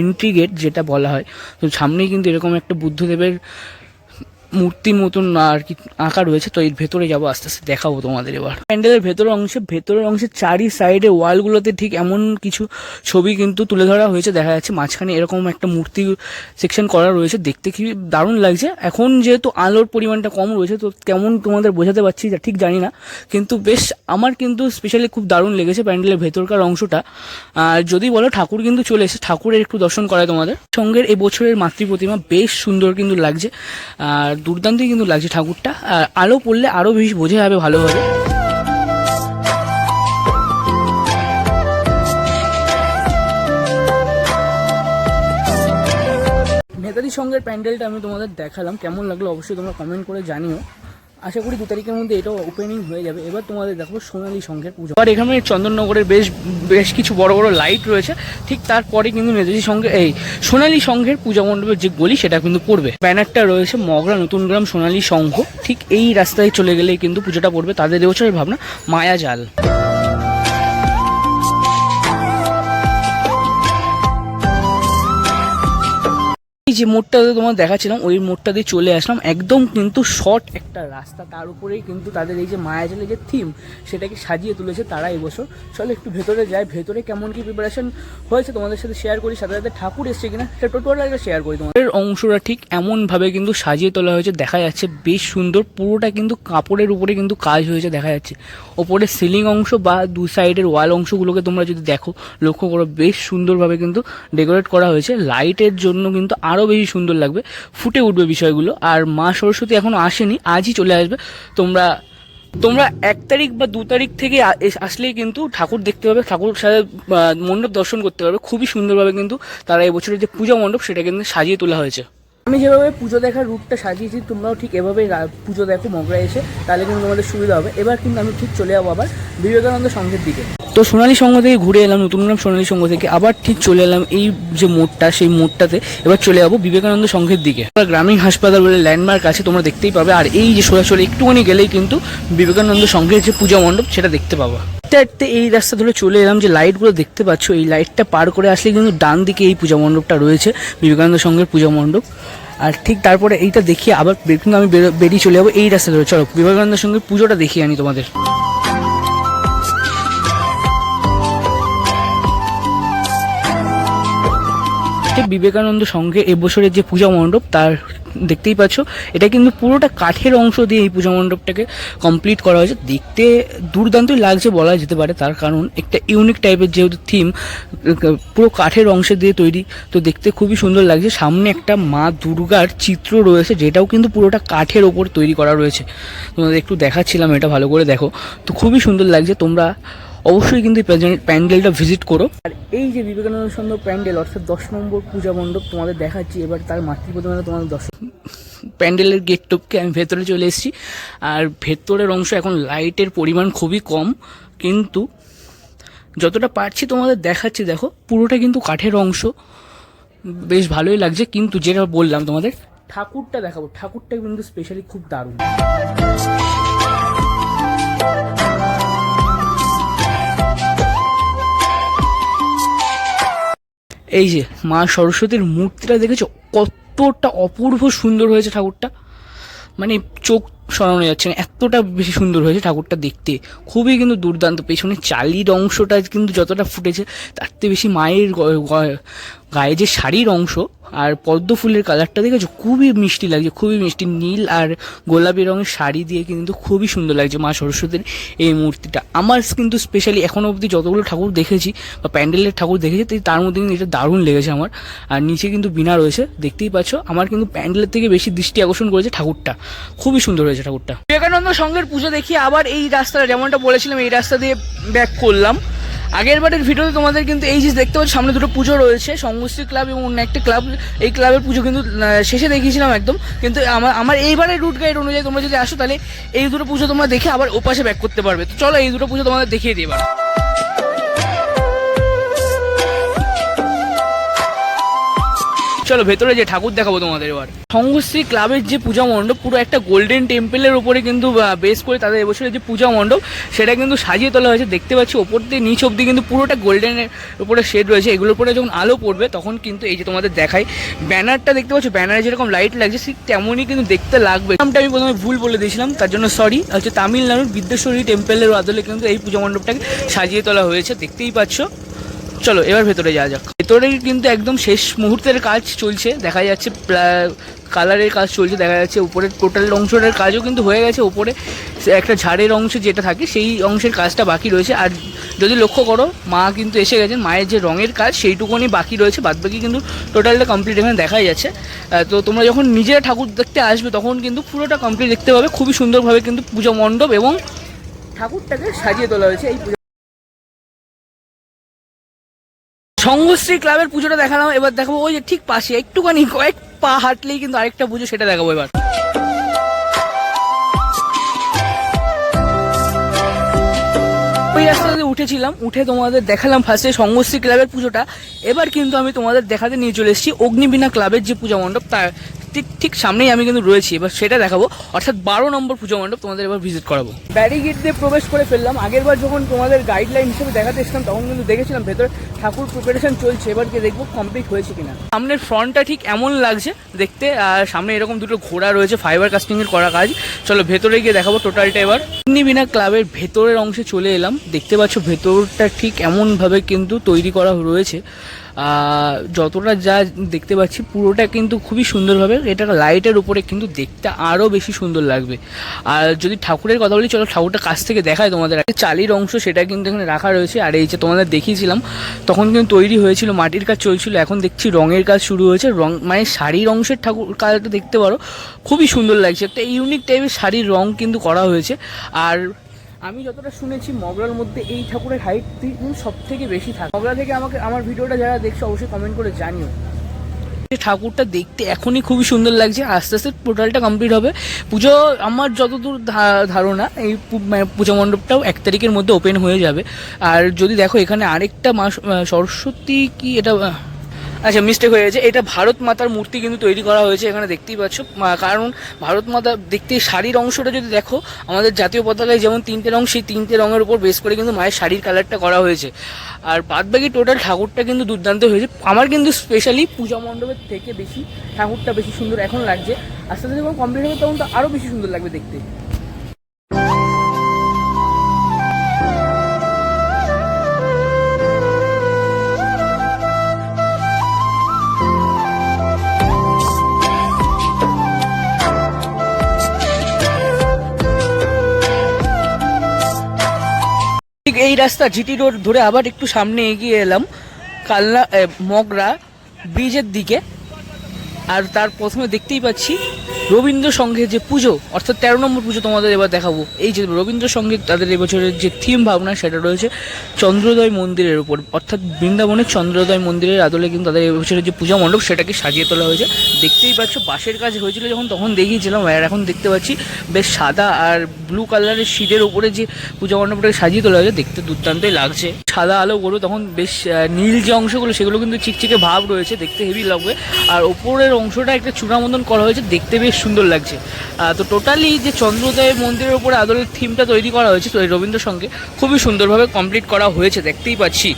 এন্ট্রি গেট যেটা বলা হয়। তো সামনেই কিন্তু এরকম একটা বুদ্ধদেবের মূর্তির মতন আর কি আঁকা রয়েছে, তো এর ভেতরে যাব, আস্তে আস্তে দেখাবো তোমাদের এবার। প্যান্ডেলের ভেতরের অংশে, ভেতরের অংশের চারি সাইডে ওয়ালগুলোতে ঠিক এমন কিছু ছবি কিন্তু তুলে ধরা হয়েছে, দেখা যাচ্ছে মাঝখানে এরকম একটা মূর্তি সেকশন করা রয়েছে, দেখতে কি দারুণ লাগছে। এখন যেহেতু আলোর পরিমাণটা কম রয়েছে, তো কেমন তোমাদের বোঝাতে পারছি ঠিক জানি না, কিন্তু বেশ আমার কিন্তু স্পেশালি খুব দারুণ লেগেছে প্যান্ডেলের ভেতরকার অংশটা। আর যদি বলো ঠাকুর কিন্তু চলে এসেছে, ঠাকুরের একটু দর্শন করায় তোমাদের। সঙ্গের এবছরের মাতৃ প্রতিমা বেশ সুন্দর কিন্তু লাগছে, আর দুর্দান্তই কিন্তু লাগছে ঠাকুরটা। আর আলো পড়লে আরও বেশি বোঝা যাবে ভালোভাবে। নেতাজি সঙ্গের প্যান্ডেলটা আমি তোমাদের দেখালাম। কেমন লাগল অবশ্যই তোমরা কমেন্ট করে জানিও। আশা করি দু তারিখের মধ্যে এটাও ওপেনিং হয়ে যাবে। এবার তোমাদের দেখো সোনালী সংঘের পুজো। আর এখানে চন্দননগরের বেশ বেশ কিছু বড় বড় লাইট রয়েছে। ঠিক তারপরে কিন্তু নেতাজি সঙ্গে এই সোনালী সংঘের পূজা মণ্ডপের যে গলি, সেটা কিন্তু পড়বে। ব্যানারটা রয়েছে মগরা নতুন গ্রাম সোনালী সংঘ। ঠিক এই রাস্তায় চলে গেলে কিন্তু পুজোটা পড়বে। তাদের এবছরের ভাবনা, মায়া যে মোড়টা তোমার দেখাচ্ছিলাম, ওই মোড়টা দিয়ে চলে আসলাম। একদম কিন্তু শর্ট একটা রাস্তা, তার উপরেই কিন্তু তাদের এই যে মায়াজালের যে থিম সেটাকে সাজিয়ে তুলেছে তারা এবছর। চলো একটু ভেতরে যায় ভেতরে কেমন কি প্রিপারেশন হয়েছে তোমাদের সাথে শেয়ার করি, সাথে সাথে ঠাকুর এসছে কিনা, সেটা টোটাল একটা শেয়ার করি তোমাদের। অংশটা ঠিক এমনভাবে কিন্তু সাজিয়ে তোলা হয়েছে, দেখা যাচ্ছে বেশ সুন্দর, পুরোটা কিন্তু কাপড়ের উপরে কিন্তু কাজ হয়েছে, দেখা যাচ্ছে। ওপরে সিলিং অংশ বা দু সাইডের ওয়াল অংশগুলোকে তোমরা যদি দেখো, লক্ষ্য করো, বেশ সুন্দরভাবে কিন্তু ডেকোরেট করা হয়েছে। লাইটের জন্য কিন্তু আরও বেশি সুন্দর লাগবে, ফুটে উঠবে বিষয়গুলো। আর মা সরস্বতী এখনও আসেনি, আজই চলে আসবে। তোমরা তোমরা এক তারিখ বা দু তারিখ থেকে আসলেই কিন্তু ঠাকুর দেখতে পাবে, ঠাকুর সাথে মণ্ডপ দর্শন করতে পারবে। খুবই সুন্দরভাবে কিন্তু তারা এবছরের যে পূজা মণ্ডপ, সেটা কিন্তু সাজিয়ে তোলা হয়েছে। আমি যেভাবে পুজো দেখার রূপটা সাজিয়েছি, তোমরাও ঠিক এভাবে পুজো দেখো মগরা এসে, তাহলে কিন্তু তোমাদের সুবিধা হবে। এবার কিন্তু আমি ঠিক চলে যাব আবার বিবেকানন্দ সংঘের দিকে। তো সোনালী সংঘ থেকে ঘুরে এলাম, নতুন গ্রাম সোনালী সংঘ থেকে, আবার ঠিক চলে এলাম এই যে মোড়টা, সেই মোড়টাতে। এবার চলে যাব বিবেকানন্দ সংঘের দিকে। এবার গ্রামীণ হাসপাতাল বলে ল্যান্ডমার্ক আছে, তোমরা দেখতেই পাবে। আর এই যে সোজাসুজি একটুখানি গেলেই কিন্তু বিবেকানন্দ সংঘের যে পূজা মণ্ডপ, সেটা দেখতে পাবা। হাঁটতে হাঁটতে এই রাস্তা ধরে চলে এলাম যে লাইটগুলো দেখতে পাচ্ছ, এই লাইটটা পার করে আসলে কিন্তু ডান দিকে এই পূজা মণ্ডপটা রয়েছে, বিবেকানন্দ সংঘের পূজা মণ্ডপ। আর ঠিক তারপরে এইটা দেখিয়ে আবার কিন্তু আমি বেরিয়ে চলে যাব এই রাস্তা ধরে। চলো, বিবেকানন্দ সঙ্গে পুজোটা দেখিয়ে আনি তোমাদের। ঠিক বিবেকানন্দ সঙ্গে এবছরের যে পূজা মণ্ডপ, তার দেখতেই পাচ্ছ, এটা কিন্তু পুরোটা কাঠের অংশ দিয়ে এই পূজা মণ্ডপটাকে কমপ্লিট করা হয়েছে। দেখতে দুর্দান্তই লাগছে বলা যেতে পারে, তার কারণ একটা ইউনিক টাইপের যেহেতু থিম পুরো কাঠের অংশে দিয়ে তৈরি, তো দেখতে খুবই সুন্দর লাগছে। সামনে একটা মা দুর্গার চিত্র রয়েছে, যেটাও কিন্তু পুরোটা কাঠের ওপর তৈরি করা রয়েছে। তোমাদের একটু দেখাচ্ছিলাম এটা ভালো করে, দেখো। তো খুবই সুন্দর লাগছে, তোমরা অবশ্যই কিন্তু এই প্যান্ডেলটা ভিজিট করো। আর এই যে বিবেকানন্দ সুন্দর প্যান্ডেল অর্থাৎ দশ নম্বর পূজা মণ্ডপ তোমাদের দেখাচ্ছি এবার তার মাতৃপ্রতিমা তোমাদের দশ প্যান্ডেলের গেট টপকে আমি ভেতরে চলে এসেছি। আর ভেতরের অংশ এখন লাইটের পরিমাণ খুবই কম কিন্তু যতটা পারছি তোমাদের দেখাচ্ছি দেখো পুরোটা কিন্তু কাঠের অংশ। বেশ ভালোই লাগছে কিন্তু যেটা বললাম তোমাদের ঠাকুরটা দেখাবো। ঠাকুরটা কিন্তু স্পেশালি খুব দারুণ। এই যে মা সরস্বতীর মূর্তিটা দেখেছ? কতটা অপূর্ব সুন্দর হয়েছে ঠাকুরটা। মানে চোখ সরানো যাচ্ছে না, এতটা বেশি সুন্দর হয়েছে ঠাকুরটা দেখতে। খুবই কিন্তু দুর্দান্ত পেছনে চালির অংশটা কিন্তু যতটা ফুটেছে, তার থেকে বেশি মায়ের গায়ে যে শাড়ির অংশ আর পদ্ম ফুলের কালারটা দেখেছ? খুবই মিষ্টি লাগছে, খুবই মিষ্টি। নীল আর গোলাপি রঙের শাড়ি দিয়ে কিন্তু খুবই সুন্দর লাগছে মা সরস্বতীর এই মূর্তিটা। আমার কিন্তু স্পেশালি এখনও অবধি যতগুলো ঠাকুর দেখেছি বা প্যান্ডেলের ঠাকুর দেখেছি তার মধ্যে কিন্তু এটা দারুণ লেগেছে আমার। আর নিচে কিন্তু বিনা রয়েছে, দেখতেই পাচ্ছ। আমার কিন্তু প্যান্ডেলের থেকে বেশি দৃষ্টি আকর্ষণ করেছে ঠাকুরটা। খুবই সুন্দর হয়েছে ঠাকুরটা। বিবেকানন্দ সঙ্গের পুজো দেখি আবার এই রাস্তাটা, যেমনটা বলেছিলাম, এই রাস্তা দিয়ে ব্যাক করলাম। আগের বারের ভিডিওতে তোমাদের কিন্তু এই জিনিস দেখতে পাচ্ছ, সামনে দুটো পুজো রয়েছে সংগোষ্ঠী ক্লাব এবং অন্য একটা ক্লাব। এই ক্লাবের পুজো কিন্তু শেষে দেখিয়েছিলাম একদম। কিন্তু আমার আমার এইবারের রুট গাইড অনুযায়ী তোমরা যদি আসো, তাহলে এই দুটো পুজো তোমরা দেখে আবার ওপাশে ব্যাক করতে পারবে। তো চলো এই দুটো পুজো তোমাদের দেখিয়ে দিই এবার। চলো ভেতরে যে ঠাকুর দেখাবো তোমাদের এবার। সংঘশ্রী ক্লাবের যে পূজা মণ্ডপ, পুরো একটা গোল্ডেন টেম্পলের উপরে কিন্তু বেস করে তাদের এবছরের যে পূজা মণ্ডপ, সেটা কিন্তু সাজিয়ে তোলা হয়েছে। দেখতে পাচ্ছি ওপর দিয়ে নিচ অব্দি কিন্তু পুরোটা গোল্ডেনের উপরে শেড রয়েছে। এগুলোর উপরে যখন আলো পড়বে, তখন কিন্তু এই যে তোমাদের দেখাই। ব্যানারটা দেখতে পাচ্ছ, ব্যানারে যেরকম লাইট লাগছে, ঠিক তেমনই কিন্তু দেখতে লাগবে। নামটা আমি প্রথমে ভুল বলে দিয়েছিলাম, তার জন্য সরি হচ্ছে তামিলনাড়ুর বিদ্যেশ্বরী টেম্পলের আদলে কিন্তু এই পূজা মণ্ডপটাকে সাজিয়ে তোলা হয়েছে, দেখতেই পাচ্ছ। চলো এবার ভেতরে যাওয়া যাক। ভেতরে কিন্তু একদম শেষ মুহূর্তের কাজ চলছে, দেখা যাচ্ছে কালারের কাজ চলছে, দেখা যাচ্ছে উপরের টোটাল অংশটার কাজও কিন্তু হয়ে গেছে, উপরে একটা ঝাড়ের অংশ যেটা থাকে সেই অংশের কাজটা বাকি রয়েছে, আর যদি লক্ষ্য করো, মা কিন্তু এসে গেছেন, মায়ের যে রঙের কাজ সেইটুকুনি বাকি রয়েছে বাদ বাকি কিন্তু টোটালটা কমপ্লিট এখানে দেখাই যাচ্ছে। তো তোমরা যখন নিজেরা ঠাকুর দেখতে আসবে, তখন কিন্তু পুরোটা কমপ্লিট দেখতে পাবে, খুবই সুন্দরভাবে কিন্তু পুজো মণ্ডপ এবং ঠাকুরটাকে সাজিয়ে তোলা হয়েছে এই সংঘশ্রী ক্লাবের পুজোটা দেখালাম, এবার দেখাবো ওই যে ঠিক পাশে, একটুখানি কয়েক পা হাঁটলেই কিন্তু আরেকটা পুজো সেটা দেখাবো এবার। ওই রাস্তাতে উঠেছিলাম, উঠে তোমাদের দেখালাম ফার্স্টে সংঘশ্রী ক্লাবের পুজোটা। এবার কিন্তু আমি তোমাদের দেখাতে নিয়ে চলে এসেছি অগ্নিবীণা ক্লাবের যে পূজা মণ্ডপ, তার ঠিক ঠিক সামনেই আমি কিন্তু রয়েছি এবার সেটা দেখাবো। অর্থাৎ বারো নম্বর পুজো মণ্ডপ তোমাদের এবার ভিজিট করাবো। ব্যারিগেট দিয়ে প্রবেশ করে ফেললাম। আগেরবার যখন তোমাদের গাইডলাইন হিসেবে দেখাতে এসেছিলাম তখন কিন্তু দেখেছিলাম ভেতরে ঠাকুর প্রিপারেশন চলছে এবার গিয়ে দেখব কমপ্লিট হয়েছে কিনা। সামনের ফ্রন্টটা ঠিক এমন লাগছে দেখতে আর সামনে এরকম দুটো ঘোড়া রয়েছে ফাইবার কাস্টিং এর করা কাজ। চলো ভেতরে গিয়ে দেখাবো টোটালটা এবার। বিনা ক্লাবের ভেতরের অংশে চলে এলাম। দেখতে পাচ্ছ ভেতরটা ঠিক এমনভাবে কিন্তু তৈরি করা রয়েছে। যতটা যা দেখতে পাচ্ছি, পুরোটা কিন্তু খুবই সুন্দরভাবে, এটা লাইটের উপরে কিন্তু দেখতে আরও বেশি সুন্দর লাগবে। আর যদি ঠাকুরের কথা বলি, চলো ঠাকুরটা কাছ থেকে দেখায় তোমাদের আগে। চালির অংশ সেটা কিন্তু এখানে রাখা রয়েছে, আর এই যে তোমাদের দেখিয়েছিলাম, তখন কিন্তু তৈরি হয়েছিল, মাটির কাজ চলছিল, এখন দেখছি রঙের কাজ শুরু হয়েছে। রং মানে শাড়ির অংশের ঠাকুর কাজটা দেখতে পারো, খুবই সুন্দর লাগছে। একটা ইউনিক টাইপের শাড়ির রং কিন্তু করা হয়েছে। আর আমি যতটা শুনেছি, মগরার মধ্যে এই ঠাকুরের হাইট সব থেকে বেশি থাকে। মগরা থেকে আমাকে, আমার ভিডিওটা যারা দেখছ, অবশ্যই কমেন্ট করে জানিও। ঠাকুরটা দেখতে এখনই খুবই সুন্দর লাগছে। আস্তে আস্তে টোটালটা কমপ্লিট হবে। পুজো আমার যতদূর ধারণা, এই পু- মানে পূজা মণ্ডপটাও এক তারিখের মধ্যে ওপেন হয়ে যাবে। আর যদি দেখো এখানে আরেকটা মা সরস্বতী কি এটা আচ্ছা মিস্টেক হয়ে গেছে। এটা ভারত মাতার মূর্তি কিন্তু তৈরি করা হয়েছে এখানে দেখতেই পাচ্ছ। কারণ ভারত মাতা দেখতে শাড়ির অংশটা যদি দেখো, আমাদের জাতীয় পতাকায় যেমন তিনটে রং, সেই তিনটে রঙের উপর বেস করে কিন্তু মায়ের শাড়ির কালারটা করা হয়েছে। আর বাদ বাকি টোটাল ঠাকুরটা কিন্তু দুর্দান্ত হয়েছে। আমার কিন্তু স্পেশালি পূজা মণ্ডপের থেকে বেশি ঠাকুরটা বেশি সুন্দর এখন লাগছে। আস্তে আস্তে যখন কমপ্লিট হবে, তখন তো আরও বেশি সুন্দর লাগবে দেখতে। রাস্তা, জিটি রোড ধরে আবার একটু সামনে এগিয়ে এলাম, কালনা মগরা ব্রিজের দিকে। আর তার প্রথমে দেখতেই পাচ্ছি রবীন্দ্র সংঘের যে পুজো, অর্থাৎ তেরো নম্বর পুজো তোমাদের এবার দেখাবো। এই যে রবীন্দ্র সংগীত তাদের এবছরের যে থিম ভাবনা, সেটা রয়েছে চন্দ্রোদয় মন্দিরের উপর। অর্থাৎ বৃন্দাবনের চন্দ্রোদয় মন্দিরের আদলে কিন্তু তাদের এবছরের যে পূজা মণ্ডপ, সেটাকে সাজিয়ে তোলা হয়েছে। দেখতেই পাচ্ছ, বাঁশের কাজ হয়েছিল যখন, তখন দেখিয়েছিলাম, আর এখন দেখতে পাচ্ছি বেশ সাদা আর ব্লু কালারের শীতের উপরে যে পূজা মণ্ডপটাকে সাজিয়ে তোলা হয়েছে, দেখতে দুর্দান্তই লাগছে। সাদা আলো গরু তখন বেশ নীল যে অংশগুলো, সেগুলো কিন্তু চিকচিকে ভাব রয়েছে, দেখতে হেভি লাগবে। আর ওপরের অংশটা একটা চূড়া মতন করা হয়েছে, দেখতে বেশ সুন্দর লাগছে। তো টোটালি যে চন্দ্রোদয় মন্দিরের উপরে আদলের থিমটা তৈরি করা হয়েছে তো এই রবীন্দ্র সঙ্গে খুবই সুন্দরভাবে কমপ্লিট করা হয়েছে দেখতেই পাচ্ছি।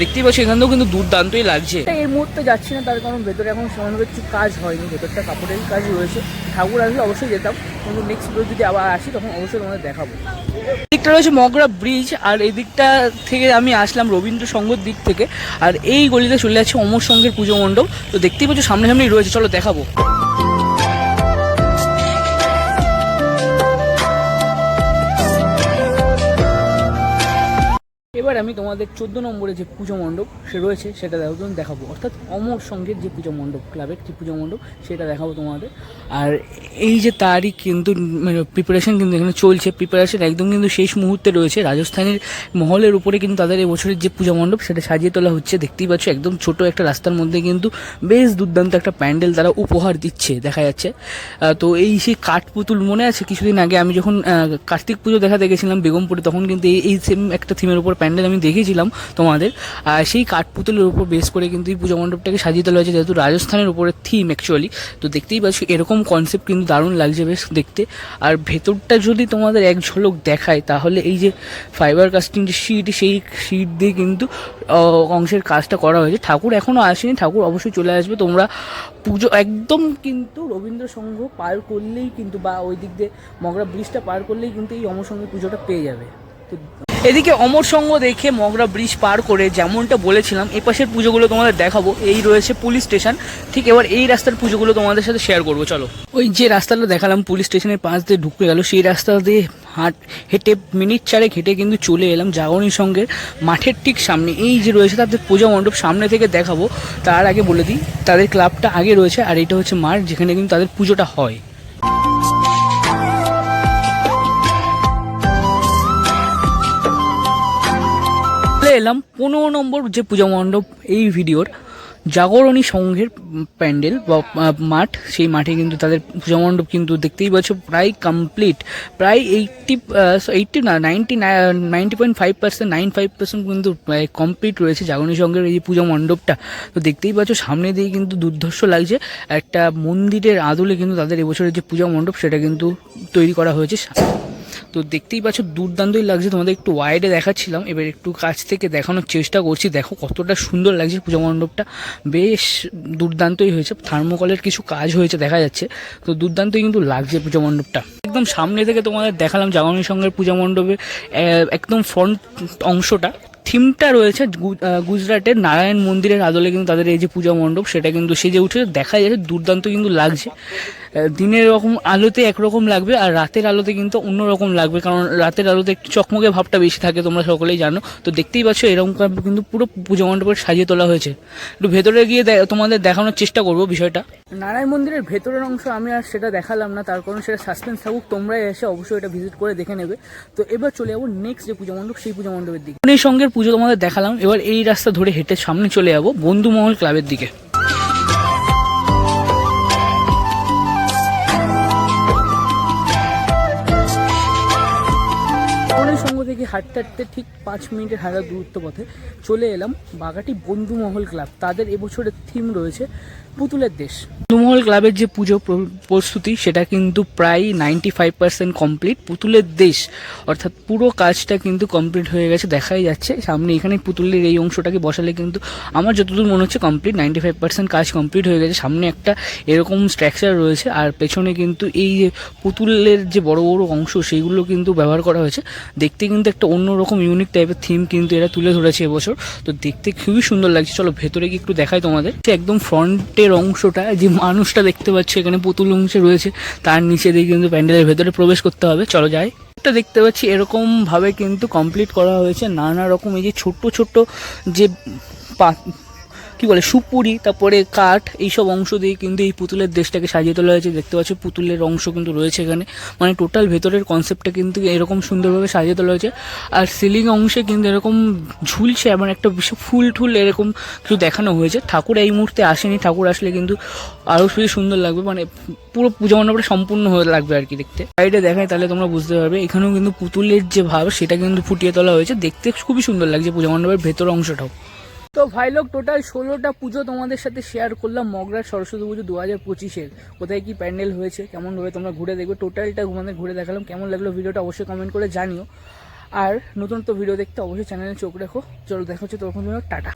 দেখতেই পাচ্ছি এখান থেকেও কিন্তু দুর্দান্তই লাগছে। এই মুহূর্তে যাচ্ছি না তার কারণ ভেতরে এখন সেভাবে কিছু কাজ হয়নি ভেতরটা কাপড়ের কাজ রয়েছে। ঠাকুর আসলে অবশ্যই যেতাম কিন্তু নেক্সট ভিডিও যদি আবার আসি তখন অবশ্যই তোমাদের দেখাবো। দিকটা রয়েছে মগরা ব্রিজ আর এই দিকটা থেকে আমি আসলাম রবীন্দ্র সংঘর দিক থেকে আর এই গলিতে চলে যাচ্ছে অমর সংঘের পুজো মণ্ডপ। তো দেখতেই পাচ্ছ সামনে সামনেই রয়েছে চলো দেখাবো। এবার আমি তোমাদের চোদ্দ নম্বরে যে পুজো মণ্ডপ সে রয়েছে, সেটা দেখো তুমি দেখাবো। অর্থাৎ অমর সঙ্গের যে পুজো মণ্ডপ, ক্লাবের যে পুজো মণ্ডপ, সেটা দেখাবো তোমাদের। আর এই যে তারই কিন্তু মানে প্রিপারেশন কিন্তু এখানে চলছে। প্রিপারেশন একদম কিন্তু শেষ মুহূর্তে রয়েছে। রাজস্থানের মহলের উপরে কিন্তু তাদের এবছরের যে পূজা মণ্ডপ, সেটা সাজিয়ে তোলা হচ্ছে। দেখতেই পাচ্ছ, একদম ছোট একটা রাস্তার মধ্যে কিন্তু বেশ দুর্দান্ত একটা প্যান্ডেল তারা উপহার দিচ্ছে, দেখা যাচ্ছে। তো এই সেই কাঠপুতুল মনে আছে? কিছুদিন আগে আমি যখন কার্তিক পুজো দেখাতে গেছিলাম বেগমপুরে, তখন কিন্তু এই সেম একটা থিমের উপর প্যান্ডেল আমি দেখিয়েছিলাম তোমাদের, আর সেই কাঠপুতুলের উপর বেস করে কিন্তু এই পুজো মণ্ডপটাকে সাজিয়ে তোলা হয়েছে, যেহেতু রাজস্থানের উপরে থিম অ্যাকচুয়ালি তো দেখতেই পাচ্ছ এরকম কনসেপ্ট কিন্তু দারুণ লাগছে বেশ দেখতে। আর ভেতরটা যদি তোমাদের এক ঝলক দেখায়, তাহলে এই যে ফাইবার কাস্টিং যে শিট সেই শিট দিয়ে কিন্তু অংশের কাজটা করা হয়েছে। ঠাকুর এখনও আসেনি, ঠাকুর অবশ্যই চলে আসবে। তোমরা পুজো একদম কিন্তু রবীন্দ্রসংঘ পার করলেই কিন্তু বা ওই দিক দিয়ে মগরা ব্রিজটা পার করলেই কিন্তু এই অমর সঙ্গে পুজোটা পেয়ে যাবে। তো এদিকে অমর সঙ্গ দেখে মগরা ব্রিজ পার করে যেমনটা বলেছিলাম, এ পাশের পুজোগুলো তোমাদের দেখাবো। এই রয়েছে পুলিশ স্টেশন। ঠিক এবার এই রাস্তার পুজোগুলো তোমাদের সাথে শেয়ার করব, চলো। ওই যে রাস্তাটা দেখালাম, পুলিশ স্টেশনের পাশ দিয়ে ঢুকে গেল, সেই রাস্তা দিয়ে হাঁট, হেঁটে মিনিট চারেক হেঁটে কিন্তু চলে এলাম জাগরণী সঙ্গের মাঠের ঠিক সামনে। এই যে রয়েছে তাদের পূজা মণ্ডপ, সামনে থেকে দেখাবো। তার আগে বলে দিই, তাদের ক্লাবটা আগে রয়েছে, আর এটা হচ্ছে মাঠ, যেখানে কিন্তু তাদের পুজোটা হয়। এলাম পনেরো নম্বর যে পূজা মণ্ডপ এই ভিডিওর জাগরণী সংঘের প্যান্ডেল বা মাঠ। সেই মাঠে কিন্তু তাদের পূজা মণ্ডপ কিন্তু দেখতেই পাচ্ছ প্রায় কমপ্লিট প্রায় এইটটি এইটটি না ninety ninety point five percent nine five percent কিন্তু কমপ্লিট রয়েছে জাগরণী সংঘের এই পূজা মণ্ডপটা। তো দেখতেই পাচ্ছ সামনে দিয়ে কিন্তু দুর্ধর্ষ লাগছে। একটা মন্দিরের আদলে কিন্তু তাদের এবছরের যে পূজা মণ্ডপ সেটা কিন্তু তৈরি করা হয়েছে। তো দেখতেই পাচ্ছ দুর্দান্তই লাগছে। তোমাদের একটু ওয়াইডে দেখাচ্ছিলাম এবার একটু কাছ থেকে দেখানোর চেষ্টা করছি। দেখো কতটা সুন্দর লাগছে পূজা মণ্ডপটা। বেশ দুর্দান্তই হয়েছে থার্মোকলের কিছু কাজ হয়েছে দেখা যাচ্ছে। তো দুর্দান্তই কিন্তু লাগছে পূজা মণ্ডপটা। একদম সামনে থেকে তোমাদের দেখালাম জাগরণী সঙ্গের পূজা মণ্ডপের আহ, একদম ফ্রন্ট অংশটা। থিমটা রয়েছে গুজরাটের নারায়ণ মন্দিরের আদলে কিন্তু তাদের এই যে পূজা মণ্ডপ সেটা কিন্তু সেজে উঠে দেখা যাচ্ছে দুর্দান্ত কিন্তু লাগছে। দিনের রকম আলোতে একরকম লাগবে আর রাতের আলোতে কিন্তু অন্যরকম লাগবে কারণ রাতের আলোতে একটু চকমকে ভাবটা বেশি থাকে তোমরা সকলেই জানো। তো দেখতেই পাচ্ছ এরকম কিন্তু পুরো পুজো মণ্ডপের সাজিয়ে তোলা হয়েছে। একটু ভেতরে গিয়ে তোমাদের দেখানোর চেষ্টা করব বিষয়টা। নারায়ণ মন্দিরের ভেতরের অংশ আমি আর সেটা দেখালাম না তার কারণ সেটা সাসপেন্স থাকুক তোমরাই এসে অবশ্যই এটা ভিজিট করে দেখে নেবে। তো এবার চলে যাব নেক্সট যে পূজা মণ্ডপ সেই পুজো মণ্ডপের দিকে। এই সঙ্গের পুজো তোমাদের দেখালাম এবার এই রাস্তা ধরে হেঁটে সামনে চলে যাব বন্ধুমহল ক্লাবের দিকে। হাঁটতে হাঁটতে ঠিক পাঁচ মিনিটের হাঁটা দূরত্ব পথে চলে এলাম বাগাটি বন্ধুমহল ক্লাব। তাদের এবছরের থিম রয়েছে পুতুলের দেশ। বন্ধুমহল ক্লাবের যে পুজো প্র- প্রস্তুতি, সেটা কিন্তু প্রায় নাইনটি ফাইভ পার্সেন্ট কমপ্লিট পুতুলের দেশ, অর্থাৎ পুরো কাজটা কিন্তু কমপ্লিট হয়ে গেছে, দেখাই যাচ্ছে। সামনে এখানে পুতুলের এই অংশটাকে বসালে কিন্তু আমার যতদূর মনে হচ্ছে কমপ্লিট নাইনটি ফাইভ পার্সেন্ট কাজ কমপ্লিট হয়ে গেছে। সামনে একটা এরকম স্ট্রাকচার রয়েছে, আর পেছনে কিন্তু এই যে পুতুলের যে বড় বড় অংশ সেইগুলো কিন্তু ব্যবহার করা হয়েছে। দেখতে কিন্তু একটা অন্যরকম ইউনিক টাইপের থিম কিন্তু এরা তুলে ধরেছে এবছর। তো দেখতে খুবই সুন্দর লাগছে। চলো ভেতরে গিয়ে একটু দেখাই তোমাদের। একদম একদম ফ্রন্টের অংশটা যে মানুষটা দেখতে পাচ্ছ, এখানে পুতুল অংশে রয়েছে, তার নিচে দিয়ে কিন্তু প্যান্ডেলের ভেতরে প্রবেশ করতে হবে। চলো যাই। একটা দেখতে পাচ্ছি এরকম ভাবে কিন্তু কমপ্লিট করা হয়েছে নানা রকম, এই যে ছোট্ট ছোট্ট যে কি বলে, সুপুরি, তারপরে কাঠ, এইসব অংশ দিয়ে কিন্তু এই পুতুলের দেশটাকে সাজিয়ে তোলা হয়েছে। দেখতে পাচ্ছ, পুতুলের অংশ কিন্তু রয়েছে এখানে। মানে টোটাল ভেতরের কনসেপ্টটা কিন্তু এরকম সুন্দরভাবে সাজিয়ে তোলা হয়েছে। আর সিলিং অংশে কিন্তু এরকম ঝুলছে এমন একটা বিশেষ ফুল টুল এরকম কিছু দেখানো হয়েছে। ঠাকুর এই মুহূর্তে আসেনি। ঠাকুর আসলে কিন্তু আরও বেশি সুন্দর লাগবে মানে পুরো পূজা মণ্ডপটা সম্পূর্ণ হয়ে লাগবে আর কি দেখতে। সাইডে দেখায় তাহলে তোমরা বুঝতে পারবে। এখানেও কিন্তু পুতুলের যে ভাব, সেটা কিন্তু ফুটিয়ে তোলা হয়েছে। দেখতে খুবই সুন্দর লাগছে পূজা মণ্ডপের ভেতর অংশটাও। তো ভাইলোক টোটাল ষোলোটা পুজো তোমাদের সাথে শেয়ার করলাম। মগরা সরস্বতী পুজো দু হাজার পঁচিশের। কোথায় কি প্যান্ডেল হয়েছে, কেমন ভাবে তোমরা ঘুরে দেখবে। টোটালটা তোমাদের ঘুরে দেখালাম, কেমন লাগল ভিডিওটা অবশ্যই কমেন্ট করে জানিও। আর নতুন তো ভিডিও দেখতে অবশ্যই চ্যানেলে চোখ রাখো। চলো, দেখা হচ্ছে তখন টাটা।